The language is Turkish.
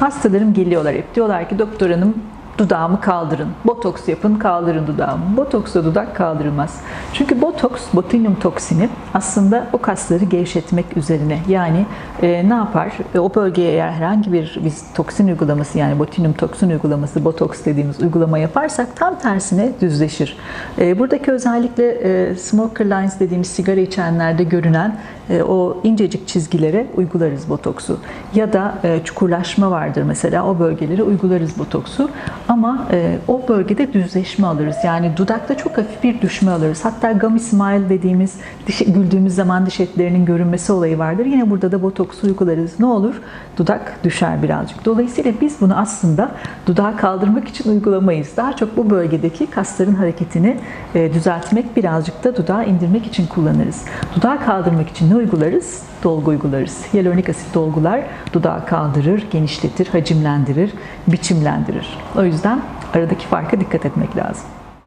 Hastalarım geliyorlar hep. Diyorlar ki doktor hanım dudağımı kaldırın. Botoks yapın, kaldırın dudağımı. Botoksla dudak kaldırılmaz. Çünkü botoks, botulinum toksini aslında o kasları gevşetmek üzerine. Yani e, ne yapar? E, o bölgeye eğer herhangi bir biz toksin uygulaması yani botulinum toksin uygulaması, botoks dediğimiz uygulama yaparsak tam tersine düzleşir. E, buradaki özellikle e, smoker lines dediğimiz sigara içenlerde görünen o incecik çizgilere uygularız botoksu. Ya da e, çukurlaşma vardır mesela o bölgelere uygularız botoksu. Ama e, o bölgede düzleşme alırız. Yani dudakta çok hafif bir düşme alırız. Hatta gummy smile dediğimiz diş, güldüğümüz zaman diş etlerinin görünmesi olayı vardır. Yine burada da botoksu uygularız. Ne olur? Dudak düşer birazcık. Dolayısıyla biz bunu aslında dudağı kaldırmak için uygulamayız. Daha çok bu bölgedeki kasların hareketini e, düzeltmek, birazcık da dudağı indirmek için kullanırız. Dudağı kaldırmak için ne uygularız? Dolgu uygularız. Hyaluronik asit dolgular dudağı kaldırır, genişletir, hacimlendirir, biçimlendirir. O yüzden aradaki farka dikkat etmek lazım.